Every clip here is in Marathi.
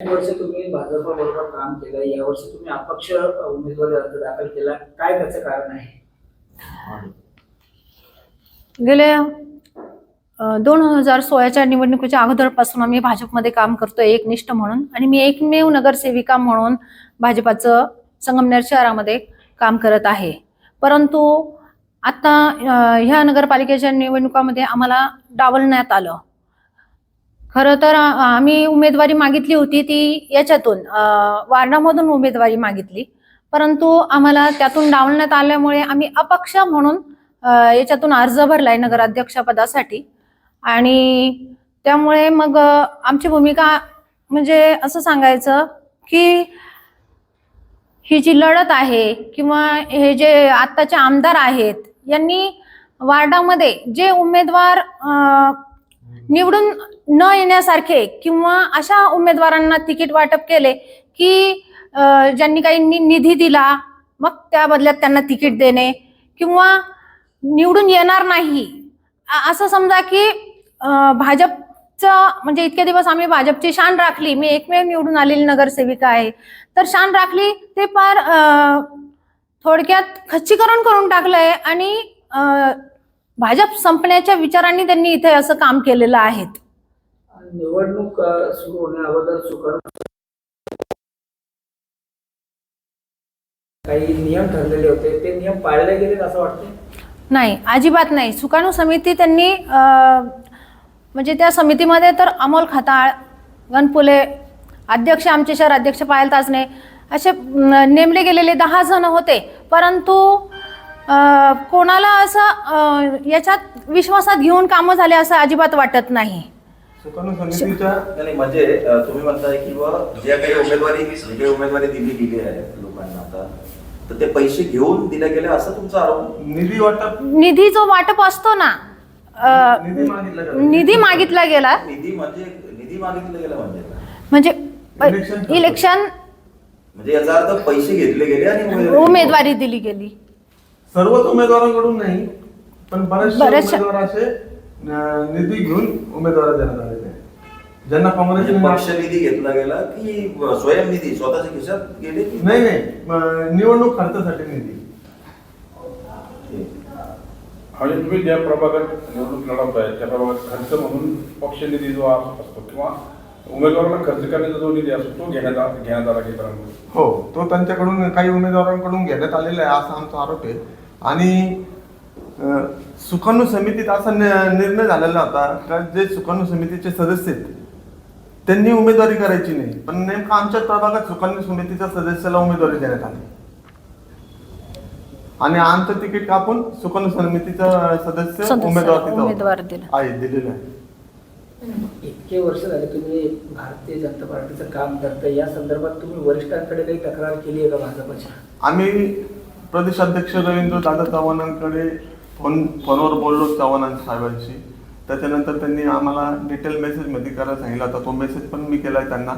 वर्ष तुम्ही भाजप काम केलं यावर्षी तुम्ही अपक्ष उमेदवारी अर्ज दाखल केला. काय त्याचं कारण आहे? गेल्या दोन हजार सोळाच्या निवडणुकीच्या अगोदरपासून आम्ही भाजपमध्ये काम करतोय एकनिष्ठ म्हणून. आणि मी एकमेव नगरसेविका म्हणून भाजपाचं संगमनेर शहरामध्ये काम करत आहे. परंतु आता ह्या नगरपालिकेच्या निवडणुकामध्ये आम्हाला डावलण्यात आलं. खरं तर आम्ही उमेदवारी मागितली होती ती याच्यातून वार्डामधून उमेदवारी मागितली. परंतु आम्हाला त्यातून डावलण्यात आल्यामुळे आम्ही अपक्ष म्हणून याच्यातून अर्ज भरलाय नगराध्यक्षपदासाठी. आणि त्यामुळे मग आमची भूमिका म्हणजे असं सांगायचं की ही जी लढत आहे किंवा हे जे आत्ताचे आमदार आहेत यांनी वार्डामध्ये जे उमेदवार निवडून न येण्यासारखे किंवा अशा उमेदवारांना तिकीट वाटप केले की ज्यांनी काही नि- निधी दिला मग त्या बदल्यात त्यांना तिकीट देणे किंवा निवडून येणार नाही. असं समजा की भाजपचं म्हणजे इतके दिवस आम्ही भाजपची शान राखली मी एकमेव निवडून आलेली नगरसेविका आहे तर शान राखली ते फार थोडक्यात खच्चीकरण करून टाकलंय आणि भाजप संपण्याच्या विचारांनी त्यांनी इथे असं काम केलेलं आहे निवडणूक सुरू होण्या अगोदर सुकर काही नियम ठरलेले होते. ते नियम पाळले गेलेत असं वाटतंय? नाही अजिबात नाही. सुकाणू समिती त्यांनी म्हणजे त्या समितीमध्ये तर अमोल खताळ गणपुले अध्यक्ष आमचे शहर अध्यक्ष पायल ताजने असे नेमले गेलेले दहा जण होते. परंतु कोणाला असं याच्यात विश्वासात घेऊन कामं झाले असं अजिबात वाटत नाही. सुकाणू समितीच्या नाही म्हणजे तुम्ही म्हणताय की ज्या काही उमेदवारी जी उमेदवारी दिली गेली आहे लोकांना आता. तर ते पैसे घेऊन दिल्या गेले असं तुमचा आरोप? निधी वाटप निधी जो वाटप असतो ना निधी मागितला गेला. निधी मागितला गेला. निधी म्हणजे निधी मागितलं गेलं म्हणजे? म्हणजे इलेक्शन म्हणजे याचा अर्थ पैसे घेतले गेले आणि उमेदवारी दिली गेली. सर्वच उमेदवारांकडून नाही पण बरेचसे बरेचशे- उमेदवार असे अं, निधी घेऊन उमेदवार देण्यात आलेले आहे. ज्यांना म्हणजे पक्ष निधी घेतला गेला की स्वयं निधी स्वतःच्या खिशात गेले की? नाही नाही. अं, निवडणूक खर्चासाठी निधी. म्हणजे तुम्ही ज्या प्रभागात निवडणूक लढवताय त्या प्रभागात खर्च म्हणून पक्ष निधी जो असतो किंवा उमेदवारांना खर्च करण्याचा जो निधी असतो तो घेण्यात आ- घेण्यात आला हो तो त्यांच्याकडून काही उमेदवारांकडून घेण्यात आलेला आहे असा आमचा आरोप आहे. आणि सुकाणू समितीत असा निर्णय झालेला होता का जे सुकाणू समितीचे सदस्य आहेत त्यांनी उमेदवारी करायची नाही. पण नेमकं आमच्या प्रभागात सुकाणू समितीच्या सदस्याला उमेदवारी देण्यात आली. आणि आमचं तिकीट कापून सुकाणू समितीचा सदस्य सदस्य उमेदवार. आहे दिलेला आहे. इतके वर्ष झाले तुम्ही भारतीय जनता पार्टीचं काम करताय. या संदर्भात तुम्ही वरिष्ठांकडे काही तक्रार केली आहे का भाजपच्या? आम्ही प्रदेशाध्यक्ष रवींद्र दादा चव्हाणांकडे फोन फोनवर बोललो चव्हाण साहेबांशी. त्याच्यानंतर त्यांनी आम्हाला डिटेल मेसेजमध्ये करायला सांगितलं. होता तो मेसेज पण मी केलाय त्यांना.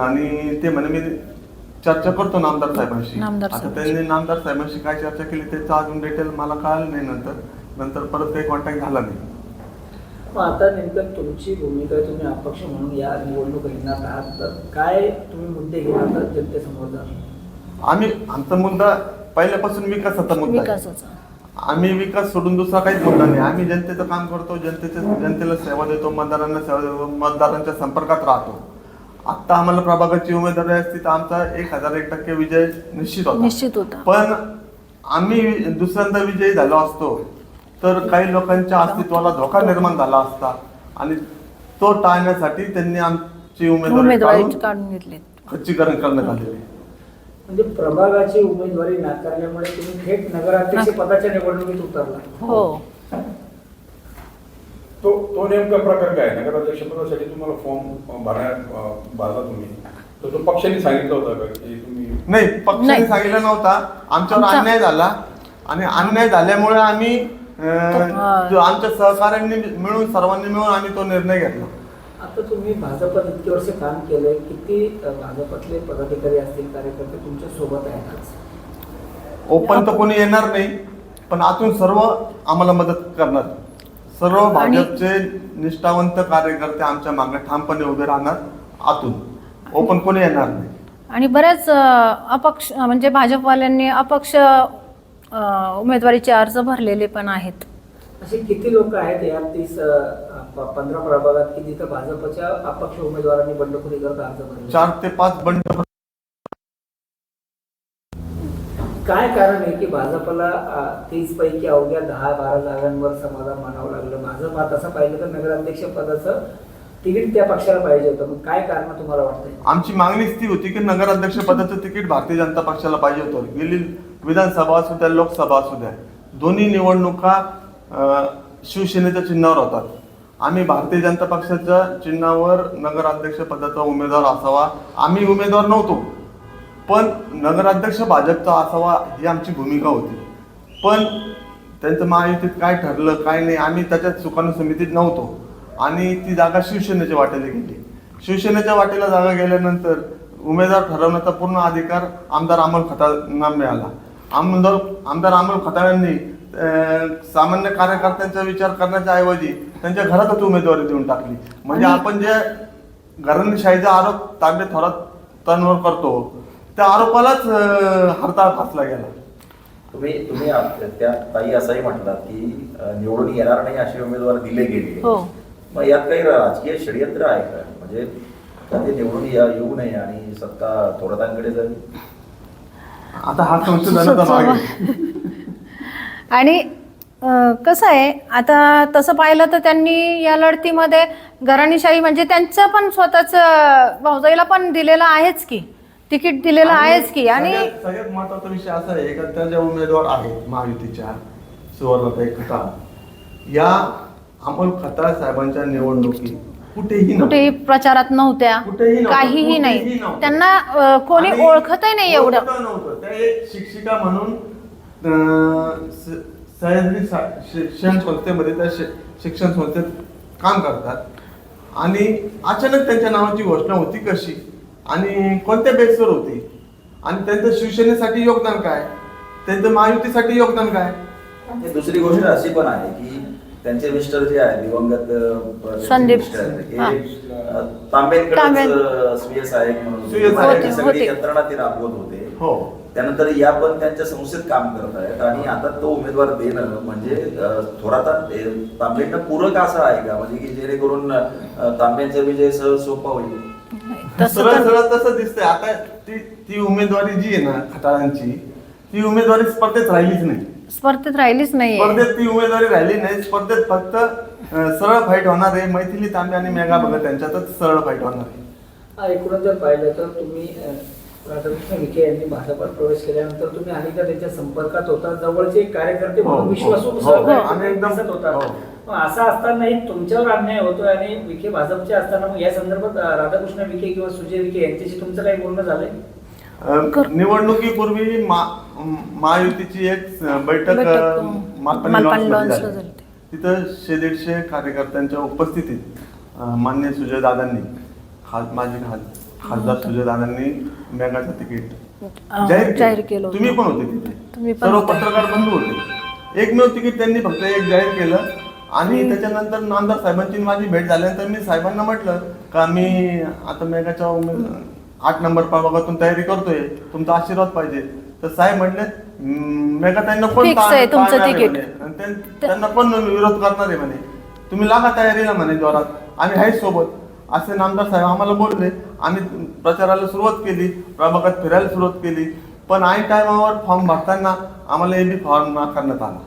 आणि ते म्हणे मी चर्चा करतो नामदार साहेबांशी. आता. त्यांनी नामदार साहेबांशी काय चर्चा केली त्याचं अजून डिटेल मला कळालं नाही नंतर. नंतर परत काही कॉन्टॅक्ट झाला नाही. आता नेमकं तुमची भूमिका तुम्ही अपक्ष म्हणून या निवडणूक रिंगणात आहात. तर काय तुम्ही मुद्दे घेऊन आता जनतेसमोर आम्ही आमचा मुद्दा पहिल्यापासून विकासाचा मुद्दा आहे. विकासाचा. आम्ही विकास सोडून दुसरा काहीच मुद्दा नाही. आम्ही जनतेचं काम करतो जनतेचं जनतेला सेवा देतो मतदारांना सेवा देतो मतदारांच्या संपर्कात राहतो. आता आम्हाला प्रभागाची उमेदवारी असती तर आमचा एक हजार एक टक्के विजय निश्चित होता. निश्चित होता. पण आम्ही दुसऱ्यांदा विजयी झालो असतो तर काही लोकांच्या अस्तित्वाला धोका निर्माण झाला असता आणि तो टाळण्यासाठी त्यांनी आमची उमेदवारी उमेदवारी काढून काढून घेतले खच्चीकरण करण्यात आलेले आहे. म्हणजे प्रभागाची उमेदवारी नाकारल्यामुळे तुम्ही थेट नगराध्यक्ष पदाच्या निवडणुकीत उतरला हो तो तो नेमका प्रकार काय आहे? नगराध्यक्षपदासाठी तुम्हाला फॉर्म भरण्या भरला तुम्ही तर तो पक्षाने सांगितलं होतं का की तुम्ही नाही पक्षाने नाही. सांगितलं नव्हता आमच्यावर आमचा- अन्याय झाला आणि अन्याय झाल्यामुळे आम्ही अं, हा. जो आमच्या सहकाऱ्यांनी मिळून सर्वांनी मिळून आम्ही तो निर्णय घेतला आता तुम्ही भाजपात इतके वर्ष काम केलंय किती भाजपातले पदाधिकारी असतील कार्यकर्ते तुमच्यासोबत आहेत आज? ओपन तर कोणी येणार नाही पण आतून सर्व आम्हाला मदत करणार. सर्व भाजपचे निष्ठावंत कार्यकर्ते आमच्या मागे ठामपणे उभे राहणार आतून. ओपन कोणी येणार नाही. आणि बऱ्याच अपक्ष म्हणजे भाजपवाल्यांनी अपक्ष उमेदवारीचे अर्ज भरलेले पण आहेत. असे किती लोक आहेत या तीस पंधरा प्रभागात की जिथं भाजपच्या अपक्ष उमेदवारांनी बंडखोरी करत अर्ज भरले? चार ते पाच बंड काय कारण आहे की भाजपला तीस पैकी अवघ्या दहा बारा जागांवर समाधान मानावं लागलं? भाजप हा तसं पाहिलं तर नगराध्यक्ष पदाचं तिकीट त्या पक्षाला पाहिजे होतं. मग काय कारण तुम्हाला वाटतंय? आमची मागणीच ती होती की नगराध्यक्ष पदाचं तिकीट भारतीय जनता पक्षाला पाहिजे होतं. गेली विधानसभा असू द्या लोकसभा असू द्या. दोन्ही निवडणुका शिवसेनेच्या चिन्हावर होतात. आम्ही भारतीय जनता पक्षाच्या चिन्हावर नगराध्यक्ष पदाचा उमेदवार असावा. आम्ही उमेदवार नव्हतो. पण नगराध्यक्ष भाजपचा असावा ही आमची भूमिका होती. पण त्यांचं महायुतीत काय ठरलं काय नाही आम्ही त्याच्यात सुकाणू समितीत नव्हतो. आणि ती जागा शिवसेनेच्या वाटेला गेली. शिवसेनेच्या वाटेला जागा गेल्यानंतर उमेदवार ठरवण्याचा पूर्ण अधिकार आमदार अमोल खताळांना मिळाला. आमदार आमदार अमोल खताळांनी सामान्य कार्यकर्त्यांचा विचार करण्याच्या ऐवजी त्यांच्या घरातच उमेदवारी देऊन टाकली. म्हणजे आपण जे घराणेशाहीचा आरोप तांबे थोरात तनवर करतो त्या आरोपालाच हरताळ फासला गेला. तुम्ही तुम्ही त्या ताई असंही म्हटलात की निवडून येणार नाही असे उमेदवार दिले गेले. हो. मग यात काही राजकीय षडयंत्र आहे का? म्हणजे ते निवडून या येऊ नये आणि सत्ता थोडतांकडे जावी? आता हा संशोधनाचा भाग आहे. आणि कसं आहे आता तसं पाहिलं तर त्यांनी या लढतीमध्ये घराणीशाही म्हणजे त्यांचं पण स्वतःच भाऊजाईला पण दिलेलं आहेच की. तिकीट दिलेलं आहेच की. आणि सगळ्यात सगळ्यात महत्त्वाचा विषय असा आहे का त्या ज्या उमेदवार आहेत महायुतीच्या सुवर्णताई खताळ या अमोल खताळ साहेबांच्या निवडणुकीत कुठेही. कुठेही प्रचारात नव्हत्या. कुठेही नव्हतं, काहीही कुठेही नाही नव्हतं. त्यांना अं, कोणी आणि ओळखतही नाही एवढं. नव्हतं. त्या एक शिक्षिका म्हणून सह्याद्री सा- शिक्षण संस्थेमध्ये त्या शि- शिक्षण संस्थेत काम करतात आणि अचानक त्यांच्या नावाची घोषणा होती कशी आणि कोणत्या बेसवर होती आणि त्यांचं शिवसेनेसाठी योगदान काय त्यांचं महायुतीसाठी योगदान काय दुसरी गोष्ट अशी पण आहे की त्यांचे मिस्टर जे आहे दिवंगत संदीप. मिस्टर आहेत. अं, तांबेंकरच, तांबे. अं, स्वीय सहाय्यक म्हणून. सगळी यंत्रणा ते राबवत होते हो त्यानंतर या पण त्यांच्या संस्थेत काम करत आहेत आणि आता तो उमेदवार देणं म्हणजे थोडासा अं, तांबेंना पूरक असा आहे का? म्हणजे की जेणेकरून तांब्यांचा विजय सहज सोपा होईल. तसं सरळ सरळ तसं दिसतंय. आता ती ती उमेदवारी जी आहे ना खताळांची ती उमेदवारी स्पर्धेत राहिलीच नाही. स्पर्धेत राहिलीच नाहीये. स्पर्धेत ती उमेदवारी राहिली नाही. स्पर्धेत फक्त सरळ फाईट होणार आहे. मैथिली तांबे आणि मेघा भगत यांच्यातच सरळ फाईट होणार आहे. एकूणच जर पाहिलं तर तुम्ही विखे यांनी भाजपात प्रवेश केल्यानंतर तुम्ही अनेकदा त्यांच्या संपर्कात होता? जवळचे कार्यकर्ते म्हणून हो, हो, विश्वासू हो, एकदम- होता. हो. मग असं असतानाही तुमच्यावर अन्याय होतोय आणि विखे भाजपचे असताना मग या संदर्भात राधाकृष्ण विखे किंवा सुजय विखे यांच्याशी तुमचं काही बोलणं झालंय? निवडणुकीपूर्वी मा- महायुतीची एक बैठक. तिथं शे दीडशे कार्यकर्त्यांच्या उपस्थितीत मान्य सुजयदादांनी खास माजी खास खासदार सुजयदादांनी मेघाचं तिकीट अं, जाहीर जाहीर केलं होतं. तुम्ही पण होते तिथे. पण सर्व. पत्रकार बंधू होते. एकमेव तिकीट त्यांनी फक्त एक जाहीर केलं. आणि त्याच्यानंतर नामदार साहेबांची माझी भेट झाल्यानंतर मी साहेबांना म्हटलं का मी आता मेघाच्या उमेद आठ नंबर प्रभागातून तयारी करतोय. तुमचा आशीर्वाद पाहिजे. तर साहेब म्हटले "हम्म, मेघाताईंना कोण Fix टाळ- आहे तुमचं टाळणार आहे तिकीट." म्हणे. आणि त्यां- त्यांना कोण विरोध करणार आहे म्हणे? तुम्ही लागा तयारीला म्हणे जोरात. आम्ही आहे सोबत. असे नामदार साहेब आम्हाला बोलले. आम्ही प्रचाराला सुरुवात केली प्रभागात फिरायला सुरुवात केली. पण आई टायमावर फॉर्म भरताना आम्हाला एबी फॉर्म नाकारण्यात आला.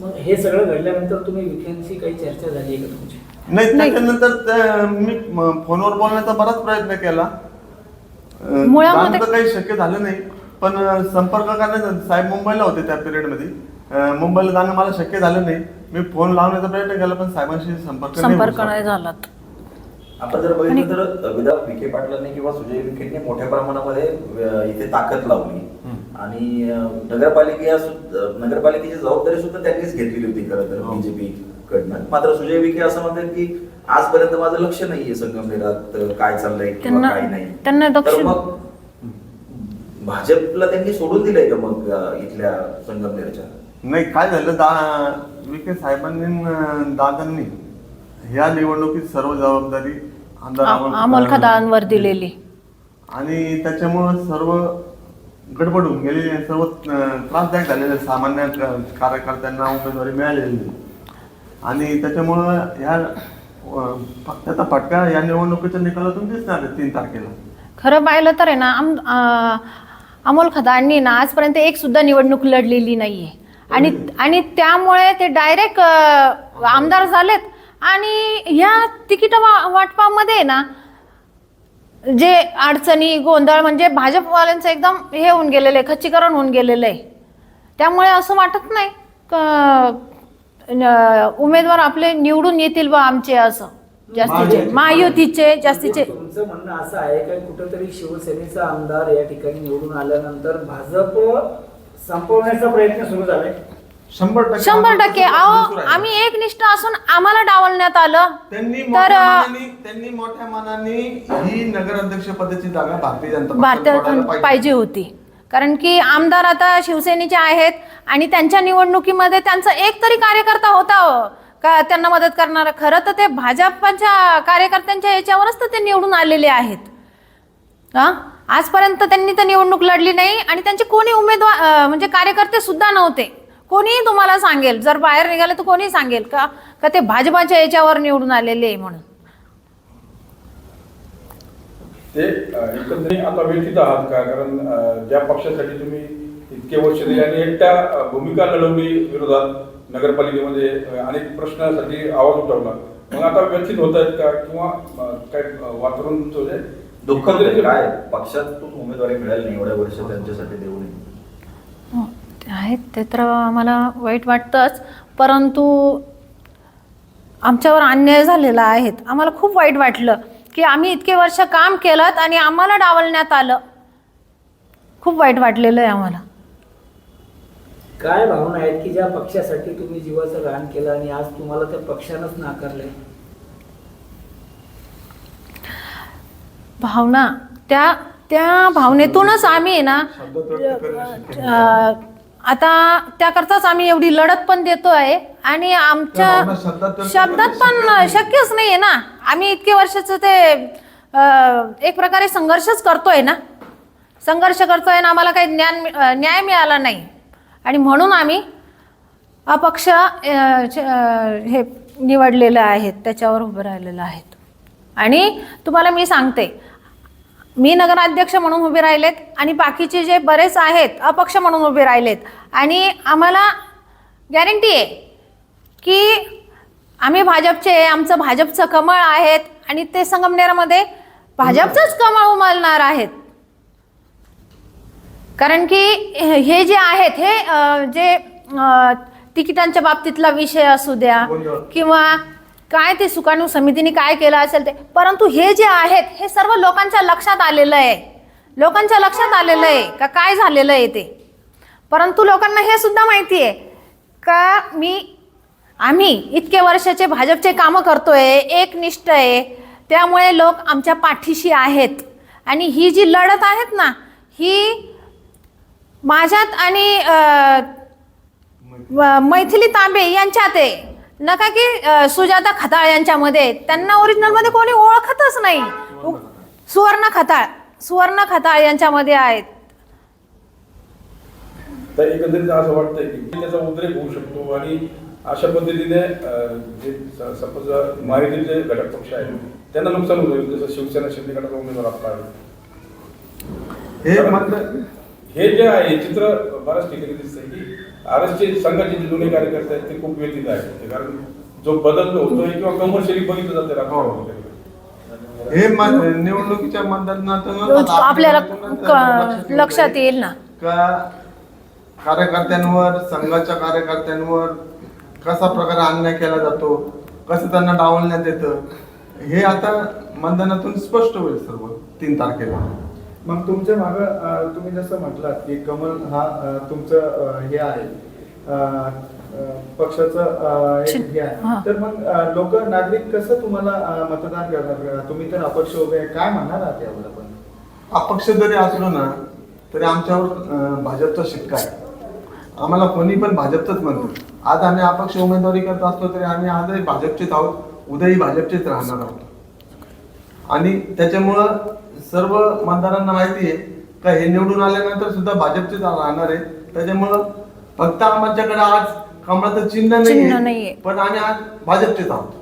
मग हे सगळं घडल्यानंतर तुम्ही विखेंशी काही चर्चा झाली आहे का तुमची? नाही. त्याच्यानंतर त्या- मी म- फोनवर बोलण्याचा बराच प्रयत्न केला. अं, मुळामध्ये- जाणं तर काही शक्य झालं नाही. पण अं, संपर्क करण्याचा साहेब मुंबईला होते त्या पिरियडमध्ये अं, मुंबईला जाणं मला शक्य झालं नाही. मी फोन लावण्याचा प्रयत्न केला पण साहेबांशी संपर्क नाही संपर्क नाही. आपण जर बघितलं तर विधान विखे पाटलांनी किंवा सुजय विखेंनी मोठ्या प्रमाणामध्ये इथे ताकद लावली. आणि नगरपालिका नगरपालिकेची जबाबदारी सुद्धा त्यांनीच घेतलेली होती खरं तर हो. बीजेपी कडनं मात्र सुजय विखे असं म्हणतात की आजपर्यंत माझं लक्ष नाहीये संगमनेरात काय चाललंय किंवा काय नाही. त्यांना तर मग भाजपला त्यांनी सोडून दिलंय का मग इथल्या संगमनेरच्या? नाही काय झालं दा विखे साहेबांनी दादांनी ह्या निवडणुकीत सर्व जबाबदारी आमदार दिलेली. आणि त्याच्यामुळं सर्व गडबड होऊन गेलेली आहे. सर्व त्रासदायक झालेले सामान्य कार्यकर्त्यांना उमेदवारी मिळालेली नाही. आणि त्याच्यामुळं ह्या त्याचा फटका या निवडणुकीच्या निकालातून दिसणार आहे तीन तारखेला. खरं पाहिलं तर आहे ना आम अमोल खदानी ना आजपर्यंत एक सुद्धा निवडणूक लढलेली नाहीये. आणि आणि त्यामुळे ते डायरेक्ट आमदार झालेत. आणि ह्या तिकीट वा- वाटपामध्ये ना जे अडचणी गोंधळ म्हणजे भाजपवाल्यांचं एकदम हे होऊन गेलेलं आहे खच्चीकरण होऊन गेलेलं आहे. त्यामुळे असं वाटत नाही उमेदवार आपले निवडून येतील बा आमचे असं. जास्तीचे महायुतीचे जास्तीचे. तुमचं म्हणणं असं आहे की कुठेतरी शिवसेनेचा आमदार या ठिकाणी निवडून आल्यानंतर भाजप संपवण्याचा प्रयत्न सुरू झालाय. शंभर टक्के शंभर टक्के. दिसून अहो. आम्ही एकनिष्ठ असून आम्हाला डावलण्यात आलं. त्यांनी तर मोठ्या अं, मनाने त्यांनी मोठ्या मनाने ही नगराध्यक्ष पदाची जागा भारतीय जनता पक्षाला भारतात पाहिजे. होती. कारण की आमदार आता शिवसेनेचे आहेत आणि त्यांच्या निवडणुकीमध्ये त्यांचा एक तरी कार्यकर्ता होता हो, का त्यांना मदत करणारा. खरं तर ते भाजपच्या कार्यकर्त्यांच्या याच्यावरच तर ते निवडून आलेले आहेत. हा आजपर्यंत त्यांनी तर निवडणूक लढली नाही आणि त्यांचे कोणी उमेदवार अं, म्हणजे कार्यकर्ते सुद्धा नव्हते. कोणीही तुम्हाला सांगेल. जर बाहेर निघाले तर कोणी सांगेल का? का ते भाजपाच्या याच्यावर निवडून आलेले आहे म्हणून? ते एकंदरीत आता व्यथित आहात का? कारण ज्या पक्षासाठी तुम्ही इतके वर्ष दिले आणि एकट्या भूमिका लढवली विरोधात नगरपालिकेमध्ये अनेक प्रश्नासाठी आवाज उठवला. मग आता व्यथित होत आहेत का? किंवा काय वातावरण दुःख काय? पक्षातून उमेदवारी मिळाली नाही एवढ्या वर्ष त्यांच्यासाठी देऊ नये. आहेत. ते तर आम्हाला वाईट वाटतंच. परंतु आमच्यावर अन्याय झालेला आहे आम्हाला खूप वाईट वाटलं की आम्ही इतके वर्ष काम केलं आणि आम्हाला डावलण्यात आलं. खूप वाईट वाटलेलं आहे आम्हाला. काय भावना आहेत की ज्या पक्षासाठी तुम्ही जीवाचं रान केलं आणि आज तुम्हाला त्या पक्षानंच नाकारलंय? भावना त्या त्या भावनेतूनच आम्ही आहे ना नाही. आता त्याकरताच आम्ही एवढी लढत पण देतोय आणि आमच्या शब्दात पण शक्यच नाहीये ना. आम्ही इतके वर्षाचं ते अं, एक प्रकारे संघर्षच करतोय ना. संघर्ष करतोय ना आम्हाला काही ज्ञान मि- अं, न्याय मिळाला नाही. आणि म्हणून आम्ही अपक्ष अं, च- अं, हे निवडलेलं आहेत त्याच्यावर उभं राहिलेलं आहेत. आणि तुम्हाला मी सांगते मी नगराध्यक्ष म्हणून उभे राहिलेत आणि बाकीचे जे बरेच आहेत अपक्ष म्हणून उभे राहिलेत आणि आम्हाला गॅरंटी आहे की आम्ही भाजपचे आमचं भाजपचं कमळ आहेत आणि ते संगमनेरमध्ये भाजपचंच कमळ उमलणार आहेत कारण की हे जे आहेत हे जे तिकिटांच्या बाबतीतला विषय असू द्या. किंवा काय ते सुकाणू समितीने काय केलं असेल ते? परंतु हे जे आहेत हे सर्व लोकांच्या लक्षात आलेलं आहे. लोकांच्या लक्षात आलेलं आहे का काय झालेलं आहे ते? परंतु लोकांना हे सुद्धा माहिती आहे का मी आम्ही इतके वर्षाचे भाजपचे कामं करतोय एकनिष्ठ आहे. त्यामुळे लोक आमच्या पाठीशी आहेत. आणि ही जी लढत आहेत ना ही माझ्यात आणि मैथिली तांबे यांच्यात आहे. नका की अं, सुजाता खताळ यांच्यामध्ये. त्यांना ओरिजिनलमध्ये कोणी ओळखतच नाही. सुवर्ण खताळ सुवर्ण खताळ यांच्यामध्ये आहेत. तर एकंदरीत असं वाटतंय की त्याचा उद्रेक होऊ शकतो आणि अशा पद्धतीने अं, जे सपोज महायुतीचे घटक पक्ष आहेत त्यांना नुकसान होईल जसं शिवसेना शिंदे गटाचा उमेदवार आता आहे. हे मात्र हे जे आहे हे चित्र बऱ्याच ठिकाणी दिसतंय की आरएसचे संघाचे जे जुने कार्यकर्ते आहेत ते खूप व्यतीत आहेत. कारण जो बदल जो होतोय किंवा कमर्शियली बघितलं जाते राजकारणामध्ये हे निवडणुकीच्या मतदानातून आपल्याला क- लक्षात येईल ना. का कार्यकर्त्यांवर संघाच्या कार्यकर्त्यांवर कसा प्रकारे अन्याय केला जातो कसं त्यांना डावलण्यात येतं हे आता मतदानातून स्पष्ट होईल सर्व तीन तारखेला. मग तुमच्या माग तुम्ही जसं म्हटलात की कमल हा तुमचं हे आहे. पक्षाचं एक. हे. आहे. तर मग लोक नागरिक कसं तुम्हाला मतदान करणार? तुम्ही तर अपक्ष उभे. काय म्हणणार आहात यावर आपण? अपक्ष जरी असलो ना तरी आमच्यावर भाजपचा शिक्का आहे. आम्हाला कोणी पण भाजपचंच म्हणतो. आज आम्ही अपक्ष उमेदवारी करत असलो तरी आम्ही आजही भाजपचेच आहोत. उद्याही भाजपचेच राहणार आहोत. आणि त्याच्यामुळं सर्व मतदारांना माहिती आहे का हे निवडून आल्यानंतर सुद्धा भाजपचेच राहणार आहे. त्याच्यामुळं फक्त आमच्याकडे आज कमळाचं चिन्ह नाही. पण आम्ही आज भाजपचेच आहोत.